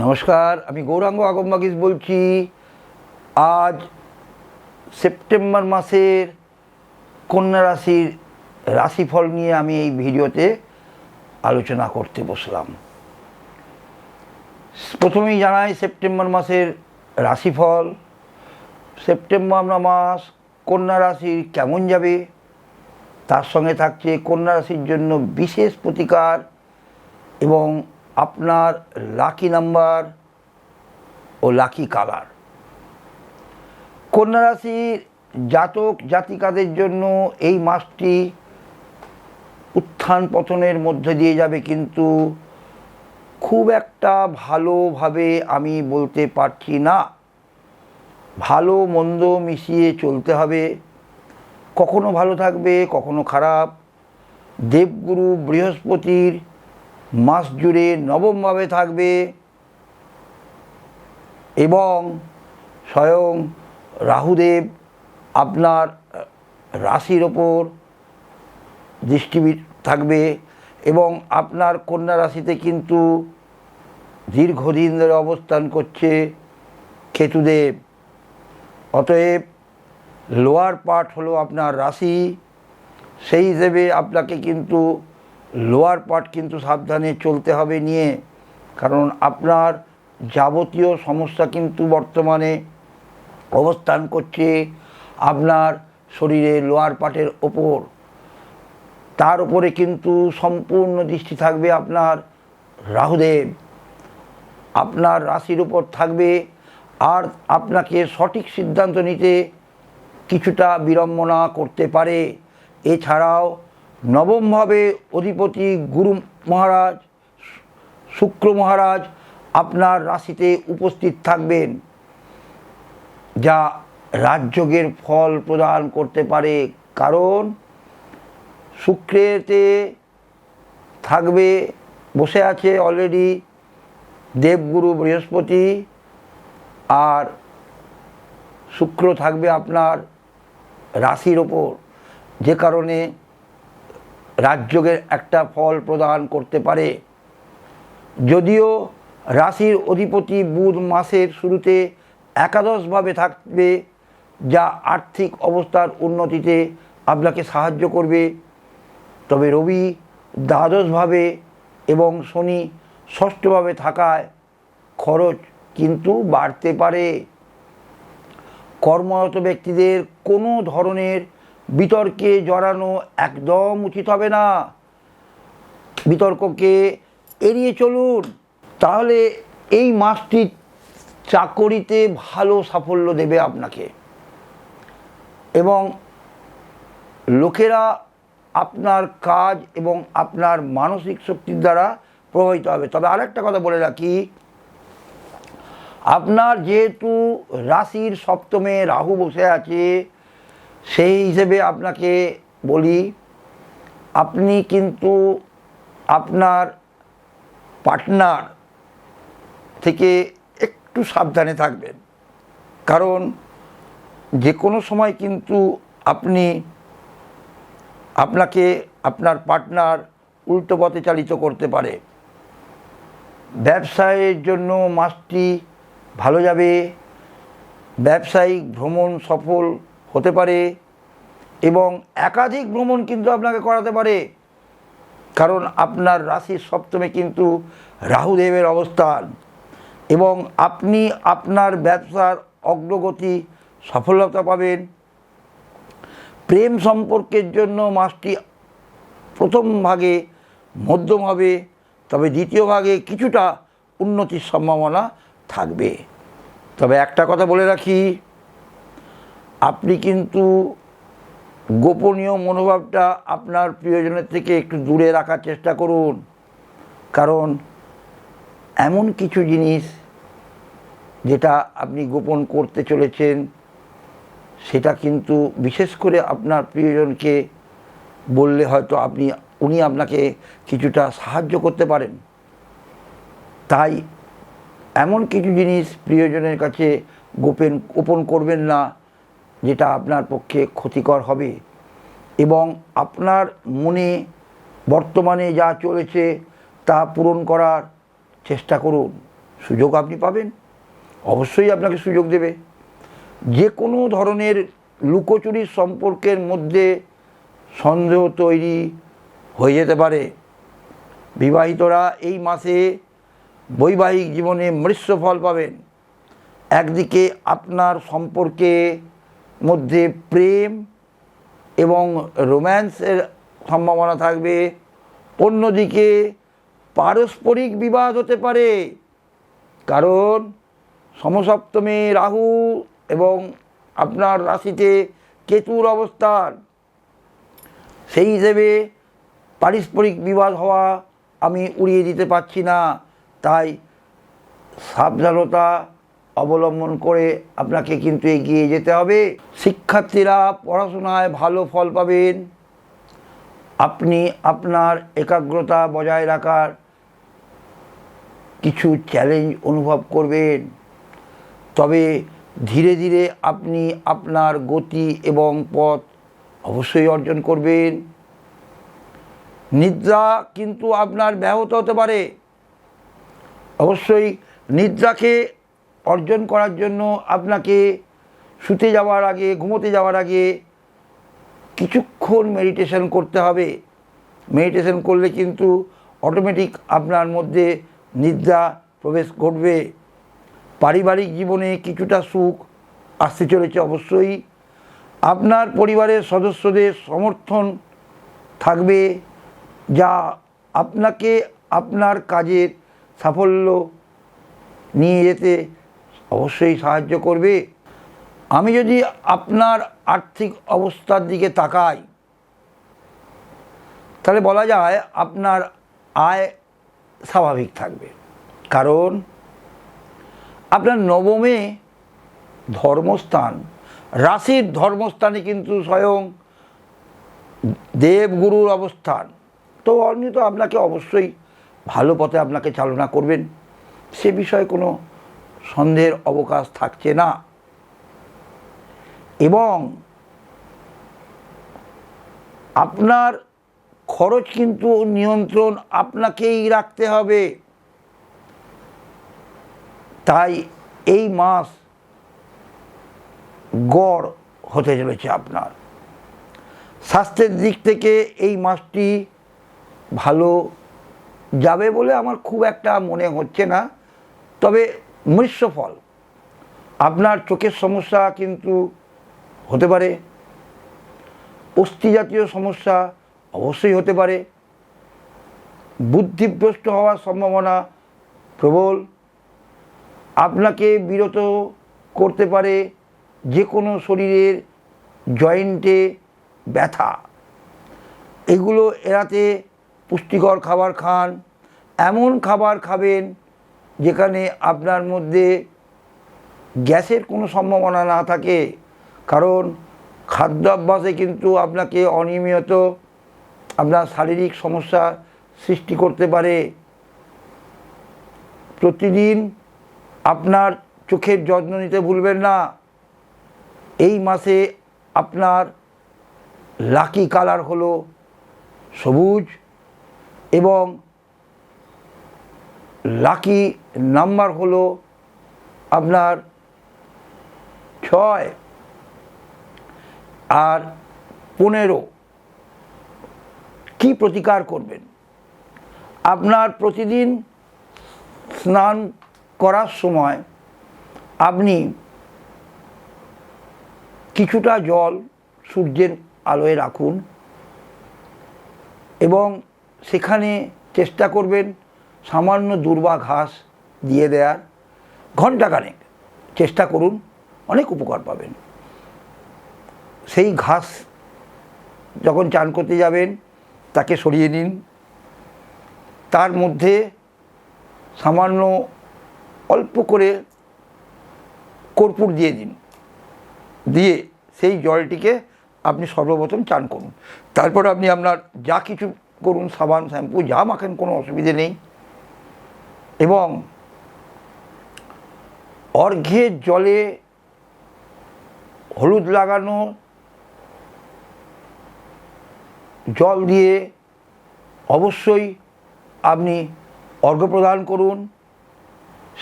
নমস্কার, আমি গৌরাঙ্গ আগমবাগিস বলছি। আজ সেপ্টেম্বর মাসের কন্যা রাশির রাশিফল নিয়ে আমি এই ভিডিওতে আলোচনা করতে বসলাম। প্রথমেই জানাই সেপ্টেম্বর মাসের রাশিফল। সেপ্টেম্বর মাস কন্যা রাশির কেমন যাবে? তার সঙ্গে থাকছে কন্যা রাশির জন্য বিশেষ প্রতিকার এবং আপনার লাকি নাম্বার ও লাকি কালার কন্যা রাশির জাতক জাতিকাদের জন্য এই মাসটি উত্থান পতনের মধ্যে দিয়ে যাবে কিন্তু খুব একটা ভালোভাবে আমি বলতে পারছি না। ভালো মন্দ মিশিয়ে চলতে হবে। কখনো ভালো থাকবে, কখনো খারাপ। দেবগুরু বৃহস্পতির মাস জুড়ে নবমভাবে থাকবে এবং স্বয়ং রাহুদেব আপনার রাশির ওপর দৃষ্টি থাকবে এবং আপনার কন্যা রাশিতে কিন্তু দীর্ঘদিন ধরে অবস্থান করছে কেতুদেব। অতএব লোয়ার পার্ট হলো আপনার রাশি। সেই হিসেবে আপনাকে কিন্তু লোয়ার পার্ট কিন্তু সাবধানে চলতে হবে নিয়ে, কারণ আপনার যাবতীয় সমস্যা কিন্তু বর্তমানে অবস্থান করছে আপনার শরীরে লোয়ার পার্টের ওপর। তার উপরে কিন্তু সম্পূর্ণ দৃষ্টি থাকবে আপনার রাহুদেব। আপনার রাশির উপর থাকবে আর আপনাকে সঠিক সিদ্ধান্ত নিতে কিছুটা বিড়ম্বনা করতে পারে। এছাড়াও নবমভাবে অধিপতি গুরু মহারাজ, শুক্র মহারাজ আপনার রাশিতে উপস্থিত থাকবেন, যা রাজযোগের ফল প্রদান করতে পারে। কারণ শুক্রেতে থাকবে, বসে আছে অলরেডি দেবগুরু বৃহস্পতি, আর শুক্র থাকবে আপনার রাশির ওপর। যে কারণে রাজযোগের একটা ফল প্রদান করতে পারে। যদিও রাশির অধিপতি বুধ মাসের শুরুতে একাদশভাবে থাকবে, যা আর্থিক অবস্থার উন্নতিতে আপনাকে সাহায্য করবে। তবে রবি দ্বাদশভাবে এবং শনি ষষ্ঠভাবে থাকায় খরচ কিন্তু বাড়তে পারে। কর্মরত ব্যক্তিদের কোনো ধরনের বিতর্কে জড়ানো একদম উচিত হবে না। বিতর্ককে এড়িয়ে চলুন, তাহলে এই মাসটি চাকরিতে ভালো সাফল্য দেবে আপনাকে। এবং লোকেরা আপনার কাজ এবং আপনার মানসিক শক্তির দ্বারা প্রভাবিত হবে। তবে আরেকটা কথা বলে রাখি, আপনার যেহেতু রাশির সপ্তমে রাহু বসে আছে সেই হিসেবে আপনাকে বলি, আপনি কিন্তু আপনার পার্টনার থেকে একটু সাবধানে থাকবেন। কারণ যে কোনো সময় কিন্তু আপনি আপনাকে আপনার পার্টনার উল্টো পথে চালিত করতে পারে। ব্যবসায়ের জন্য মাসটি ভালো যাবে, ব্যবসায়িক ভ্রমণ সফল হতে পারে এবং একাধিক ভ্রমণ কিন্তু আপনাকে করাতে পারে। কারণ আপনার রাশির সপ্তমে কিন্তু রাহুদেবের অবস্থান এবং আপনি আপনার ব্যবসার অগ্রগতি, সফলতা পাবেন। প্রেম সম্পর্কের জন্য মাসটি প্রথম ভাগে, মধ্যম হবে, তবে দ্বিতীয় ভাগে কিছুটা উন্নতির সম্ভাবনা থাকবে। তবে একটা কথা বলে রাখি আপনি কিন্তু গোপনীয় মনোভাবটা আপনার প্রিয়জনের থেকে একটু দূরে রাখার চেষ্টা করুন। কারণ এমন কিছু জিনিস যেটা আপনি গোপন করতে চলেছেন, সেটা কিন্তু বিশেষ করে আপনার প্রিয়জনকে বললে হয়তো আপনি, উনি আপনাকে কিছুটা সাহায্য করতে পারেন। তাই এমন কিছু জিনিস প্রিয়জনের কাছে গোপন গোপন করবেন না। যেটা আপনার পক্ষে ক্ষতিকর হবে এবং আপনার মনে বর্তমানে যা চলেছে তা পূরণ করার চেষ্টা করুন। সুযোগ আপনি পাবেন। অবশ্যই আপনাকে সুযোগ দেবে। যে কোনো ধরনের লুকোচুরির সম্পর্কের মধ্যে সন্দেহ তৈরি হয়ে যেতে পারে। বিবাহিতরা এই মাসে বৈবাহিক জীবনে মৃষ্য ফল পাবেন। একদিকে আপনার সম্পর্কে মধ্যে প্রেম এবং রোম্যান্সের সম্ভাবনা থাকবে। অন্যদিকে পারস্পরিক বিবাদ হতে পারে, কারণ সমসপ্তমে রাহু এবং আপনার রাশিতে কেতুর অবস্থান। সেই হিসেবে পারস্পরিক বিবাদ হওয়া আমি উড়িয়ে দিতে পারছি না, তাই সাবধানতা অবলম্বন করে আপনাকে কিন্তু এগিয়ে যেতে হবে। শিক্ষার্থীরা পড়াশোনায় ভালো ফল পাবেন। আপনি আপনার একাগ্রতা বজায় রাখার কিছু চ্যালেঞ্জ অনুভব করবেন। তবে ধীরে ধীরে আপনি আপনার গতি এবং পথ অবশ্যই অর্জন করবেন। নিদ্রা কিন্তু আপনার ব্যাহত হতে পারে। অবশ্যই নিদ্রাকে অর্জন করার জন্য আপনাকে শুতে যাওয়ার আগে, ঘুমোতে যাওয়ার আগে কিছুক্ষণ মেডিটেশন করতে হবে। মেডিটেশন করলে কিন্তু অটোমেটিক আপনার মধ্যে নিদ্রা প্রবেশ ঘটবে। পারিবারিক জীবনে কিছুটা সুখ আসতে চলেছে অবশ্যই। আপনার পরিবারের সদস্যদের সমর্থন থাকবে, যা আপনাকে আপনার কাজের সাফল্য নিয়ে যেতে অবশ্যই সাহায্য করবে। আমি যদি আপনার আর্থিক অবস্থার দিকে তাকাই, তাহলে বলা যায় আপনার আয় স্বাভাবিক থাকবে। কারণ আপনার নবমে ধর্মস্থান, রাশির ধর্মস্থানে কিন্তু স্বয়ং দেবগুরুর অবস্থান। তো আপনি তো আপনাকে অবশ্যই ভালো পথে আপনাকে চালনা করবেন। সে বিষয়ে কোনো সন্দেহের অবকাশ থাকছে না। এবং আপনার খরচ কিন্তু নিয়ন্ত্রণ আপনাকেই রাখতে হবে। তাই এই মাস গড় হতে চলেছে আপনার। স্বাস্থ্যের দিক থেকে এই মাসটি ভালো যাবে বলে আমার খুব একটা মনে হচ্ছে না। তবে মিশ্র ফল আপনার চোখের সমস্যা কিন্তু হতে পারে। অস্থি জাতীয় সমস্যা অবশ্যই হতে পারে। বুদ্ধিভ্রষ্ট হওয়ার সম্ভাবনা প্রবল। আপনাকে বিরত করতে পারে যে কোনো শরীরের জয়েন্টে ব্যথা। এগুলো এড়াতে পুষ্টিকর খাবার খান। এমন খাবার খাবেন যেখানে আপনার মধ্যে গ্যাসের কোনো সম্ভাবনা না থাকে, কারণ খাদ্যাভ্যাসে কিন্তু আপনাকে অনিয়মিত আপনার শারীরিক সমস্যা সৃষ্টি করতে পারে। প্রতিদিন আপনার চোখের যত্ন নিতে ভুলবেন না। এই মাসে আপনার লাকি কালার হলো সবুজ এবং লাকি নাম্বার হলো আপনার ছয় আর পনেরো। কি প্রতিকার করবেন? আপনার প্রতিদিন স্নান করার সময় আপনি কিছুটা জল সূর্যের আলোয় রাখুন এবং সেখানে চেষ্টা করবেন সামান্য দুর্বা ঘাস দিয়ে দেওয়ার ঘণ্টাখানেক চেষ্টা করুন, অনেক উপকার পাবেন। সেই ঘাস যখন চান করতে যাবেন, তাকে সরিয়ে নিন। তার মধ্যে সামান্য অল্প করে কর্পূর দিয়ে দিন। দিয়ে সেই জলটিকে আপনি সর্বপ্রথম চান করুন। তারপর আপনি আপনার যা কিছু করুন, সাবান, শ্যাম্পু, যা মাখেন, কোনো অসুবিধে নেই। এবং অর্ঘ্যের জলে হলুদ লাগানো, জল দিয়ে অবশ্যই আপনি অর্ঘ্য প্রদান করুন।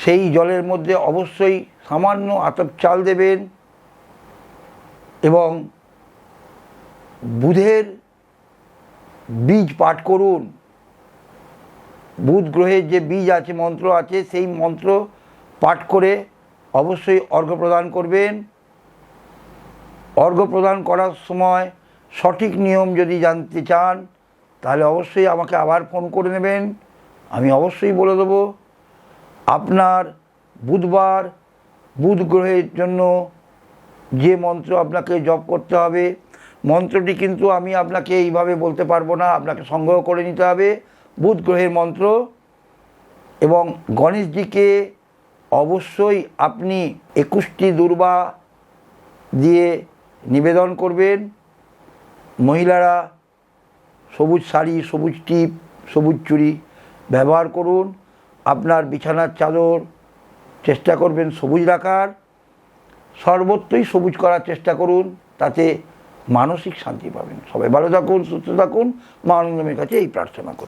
সেই জলের মধ্যে অবশ্যই সামান্য আতপ চাল দেবেন এবং বুধের বীজ পাঠ করুন। বুধ গ্রহের যে বীজ আছে, মন্ত্র আছে, সেই মন্ত্র পাঠ করে অবশ্যই অর্ঘ্য প্রদান করবেন। অর্ঘ্য প্রদান করার সময় সঠিক নিয়ম যদি জানতে চান, তাহলে অবশ্যই আমাকে আবার ফোন করে নেবেন। আমি অবশ্যই বলে দেবো, আপনার বুধবার বুধ গ্রহের জন্য যে মন্ত্র আপনাকে জপ করতে হবে, মন্ত্রটি কিন্তু আমি আপনাকে এইভাবে বলতে পারব না, আপনাকে সংগ্রহ করে নিতে হবে। বুধ গ্রহের মন্ত্র এবং গণেশজিকে অবশ্যই আপনি একুশটি দুর্বা দিয়ে নিবেদন করবেন। মহিলারা সবুজ শাড়ি, সবুজ টিপ, সবুজ চুড়ি ব্যবহার করুন। আপনার বিছানার চাদর চেষ্টা করবেন সবুজ রাখার। সর্বত্রই সবুজ করার চেষ্টা করুন, তাতে মানসিক শান্তি পাবেন। সবাই ভালো থাকুন, সুস্থ থাকুন। মা আনন্দমের কাছে এই প্রার্থনা করুন